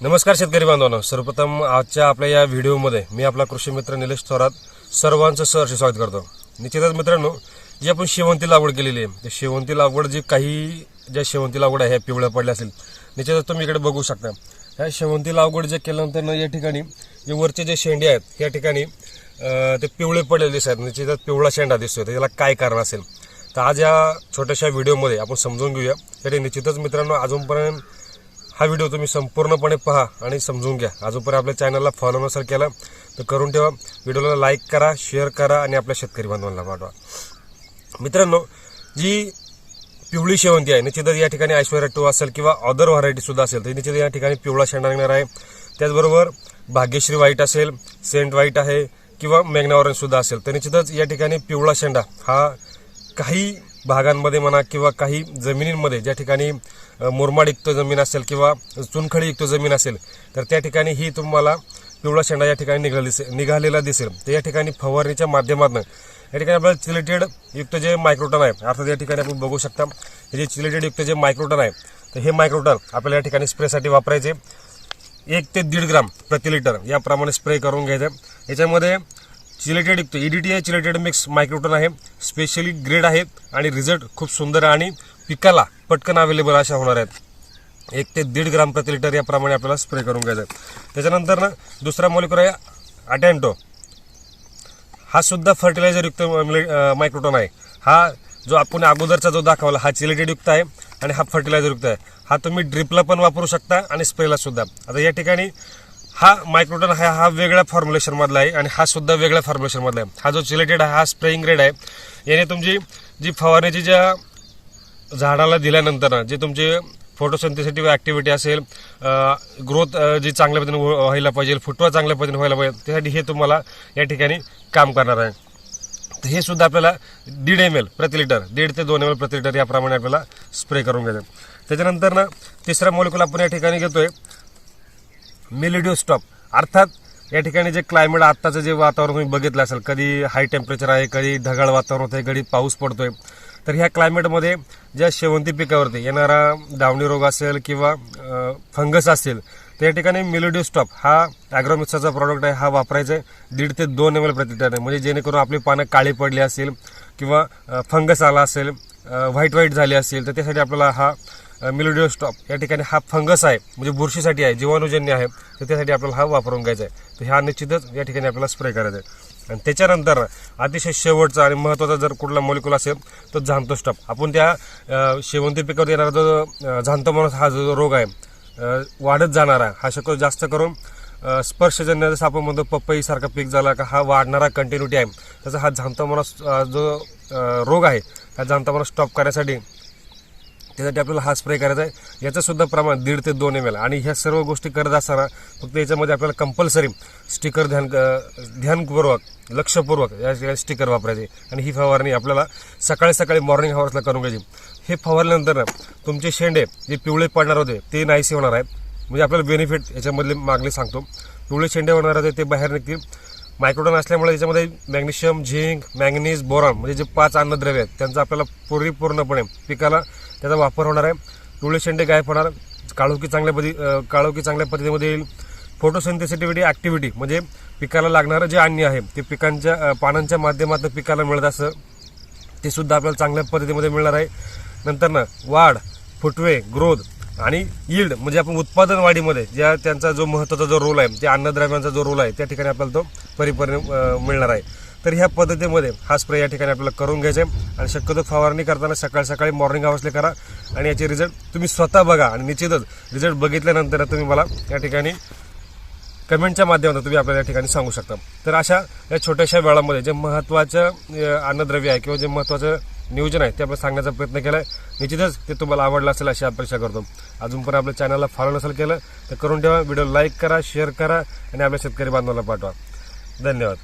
नमस्कार शेतकरी बांधवांनो. सर्वप्रथम आजच्या आपल्या या व्हिडिओमध्ये मी आपला कृषी मित्र निलेश थोरात सर्वांचं सहर्ष स्वागत करतो. निश्चितच मित्रांनो जी आपण शेवंती लागवड केलेली आहे त्या शेवंती लागवड जी काही ज्या शेवंती लागवड आहे ह्या पिवळ्या पडल्या असेल निश्चितच तुम्ही इकडे बघू शकता. ह्या शेवंती लागवड जे केल्यानंतर या ठिकाणी जे वरचे जे शेंडे आहेत या ठिकाणी ते पिवळे पडलेले दिसतात. आहेत निश्चितच पिवळा शेंडा दिसतोय. तर याला काय कारण असेल? तर आज या छोट्याशा व्हिडिओमध्ये आपण समजून घेऊया. तरी निश्चितच मित्रांनो अजूनपर्यंत हा व्हिडिओ तुम्ही संपूर्णपणे पहा आणि समजून घ्या. अजूनपर्यंत आपल्या चॅनलला फॉलो नसेल केलं तर करून ठेवा. व्हिडिओला लाईक करा शेअर करा आणि आपल्या शेतकरी बांधवांना पाठवा. मित्रांनो जी पिवळी शेवंती आहे निश्चितच या ठिकाणी ऐश्वर्या टू असेल किंवा अदर व्हरायटी सुद्धा असेल तर निश्चित या ठिकाणी पिवळा शेंडा निघणार आहे. त्याचबरोबर भाग्यश्री व्हाईट असेल सेंट व्हाईट आहे किंवा मेघना सुद्धा असेल तर निश्चितच या ठिकाणी पिवळा शेंडा हा काही भागांमध्ये म्हणा किंवा काही जमिनींमध्ये ज्या ठिकाणी अ, मुरमाडयुक्त जमीन असेल किंवा चुनखडीयुक्त जमीन असेल तर त्या ठिकाणी ही तुम्हाला पिवळा शेंडा या ठिकाणी निघाला दिसेल निघालेला दिसेल. तर या ठिकाणी फवारणीच्या माध्यमातून या ठिकाणी आपल्याला चिलेटेड युक्त जे मायक्रोटन आहे अर्थात या ठिकाणी आपण बघू शकता हे जे चिलेटेड युक्त जे मायक्रोटन आहे तर हे मायक्रोटन आपल्याला या ठिकाणी स्प्रेसाठी वापरायचे. एक ते दीड ग्राम प्रति लिटर याप्रमाणे स्प्रे करून घ्यायचं. याच्यामध्ये चिलेटेड युक्त ईडीटी आहे. चिलेटेड मिक्स मायक्रोटन आहे. स्पेशली ग्रेड आहे. आणि रिझल्ट खूप सुंदर आहे. आणि पिकाला पटकन अवेलेबल अशा होणार आहेत. एक ते दीड ग्राम प्रति लिटर याप्रमाणे आपल्याला स्प्रे करून घ्यायचं आहे. त्याच्यानंतर ना दुसरा मॉलिक्युल आहे अटॅन्टो हा सुद्धा फर्टिलायझर युक्त मायक्रोटोन म्हणजे, आहे. हा जो आपण अगोदरचा जो दाखवला हा चिलेटेड युक्त आहे आणि हा फर्टिलायझर युक्त आहे. हा तुम्ही ड्रिपला पण वापरू शकता आणि स्प्रेला सुद्धा. आता या ठिकाणी हा मायक्रोटन हा हा वेगळ्या फॉर्म्युलेशनमधला आहे आणि हा सुद्धा वेगळ्या फॉर्म्युलेशनमधला आहे. हा जो चिलेटेड आहे हा स्प्रेइंग ग्रेड आहे. याने तुमची जी फवारण्याची ज्या झाडाला दिल्यानंतर जे तुमचे फोटोसेंथेसिटिव्ह ॲक्टिव्हिटी असेल ग्रोथ जी चांगल्या पद्धतीने हो, व्हायला पाहिजे फुटवा चांगल्या पद्धतीने व्हायला पाहिजे त्यासाठी हे तुम्हाला या ठिकाणी काम करणार आहे. तर हे सुद्धा आपल्याला दीड एम एल प्रति लिटर दीड ते दोन एम एल प्रति लिटर याप्रमाणे आपल्याला स्प्रे करून घ्यायचं त्याच्यानंतर ना तिसरा मॉलिक्युल आपण या ठिकाणी घेतोय मेलेडिओ स्टॉप अर्थात या ठिकाणी जे क्लायमेट आत्ताचं जे वातावरण तुम्ही बघितलं असेल कधी हाय टेम्परेचर आहे कधी ढगाळ वातावरण होतंय कधी पाऊस पडतोय. तर ह्या क्लायमेटमध्ये ज्या शेवंती पिकावरती येणारा दावणी रोग असेल किंवा फंगस असेल तर या ठिकाणी मेलोडिओ स्टॉप हा ॲग्रोमिक्सचा प्रॉडक्ट आहे. हा वापरायचा आहे दीड ते दोन एम एल प्रतिटन. म्हणजे जेणेकरून आपली पानं काळी पडली असेल किंवा फंगस आला असेल व्हाईट व्हाईट झाली असेल तर त्यासाठी आपल्याला हा मिलोडिओ स्टॉप. या ठिकाणी हा फंगस आहे म्हणजे बुरशीसाठी आहे जीवाणूजन्य आहे तर त्यासाठी आपल्याला हा वापरून घ्यायचा आहे. तर ह्या निश्चितच या ठिकाणी आपल्याला स्प्रे करायचा आहे. आणि त्याच्यानंतर अतिशय शेवटचा आणि महत्त्वाचा जर कुठला मॉलिक्युल असेल तर झांतो स्टॉप आपण त्या शेवंती पिकावर येणारा जो झांतो म्हणून हा जो रोग आहे वाढत जाणारा हा शक्यतो जास्त करून स्पर्शजन्य जसं आपण म्हणतो पपईसारखा पीक झाला का हा वाढणारा कंटिन्युटी आहे. त्याचा हा झांतो म्हणा जो रोग आहे हा झांतो स्टॉप करण्यासाठी त्यासाठी आपल्याला हा स्प्रे करायचा आहे. याचंसुद्धा प्रमाण दीड ते दोन एम एल आणि ह्या सर्व गोष्टी करत असताना फक्त याच्यामध्ये आपल्याला कंपल्सरी स्टिकर ध्यान ध्यानपूर्वक लक्षपूर्वक या स्टिकर वापरायचे. आणि ही फवारणी आपल्याला सकाळी सकाळी मॉर्निंग हवर्सला करून घ्यायची. हे फवारल्यानंतर तुमचे शेंडे जे पिवळे पडणार होते ते नाहीसे होणार आहेत म्हणजे आपल्याला बेनिफिट याच्यामधले मागले सांगतो. पिवळे शेंडे होणार होते ते बाहेर निघतील. मायक्रोटन असल्यामुळे याच्यामध्ये मॅग्नेशियम झिंक मॅग्नीज बोरॉन म्हणजे जे पाच अन्नद्रव्य आहेत त्यांचा आपल्याला परिपूर्णपणे पिकाला त्याचा वापर होणार आहे. पिवळे शेंडे गायब होणार. काळोखी चांगल्या पद्धती काळोखी चांगल्या पद्धतीमध्ये येईल. फोटोसेंथेसिटिव्हिटी ऍक्टिव्हिटी म्हणजे पिकाला लागणारं जे अन्य आहे ते पिकांच्या पानांच्या माध्यमातून पिकाला मिळत असं ते सुद्धा आपल्याला चांगल्या पद्धतीमध्ये मिळणार आहे. नंतर ना वाढ फुटवे ग्रोथ आणि यील्ड म्हणजे आपण उत्पादन वाढीमध्ये ज्या त्यांचा जो महत्त्वाचा जो रोल आहे त्या अन्नद्रव्यांचा जो रोल आहे त्या ठिकाणी आपल्याला तो परिपरी मिळणार आहे. तर ह्या पद्धतीमध्ये हा स्प्रे या ठिकाणी आपल्याला करून घ्यायचा आहे. आणि शक्यतो फवारणी करताना सकाळी सकाळी मॉर्निंग आवर्सले करा. आणि याचे रिझल्ट तुम्ही स्वतः बघा. आणि निश्चितच रिझल्ट बघितल्यानंतर तुम्ही मला या ठिकाणी कमेंटच्या माध्यमातून तुम्ही आपल्याला या ठिकाणी सांगू शकता. तर अशा या छोट्याशा वेळामध्ये जे महत्त्वाचं अन्नद्रव्य आहे किंवा जे महत्त्वाचं नियोजन आहे ते आपण सांगण्याचा प्रयत्न केला आहे निश्चितच ते तुम्हाला आवडलं असेल अशी अपेक्षा करतो. अजून पण आपल्या चॅनलला फॉलो नसेल केलं तर करून ठेवा. व्हिडिओ लाईक करा शेअर करा आणि आपल्या शेतकरी बांधवाला पाठवा. धन्यवाद.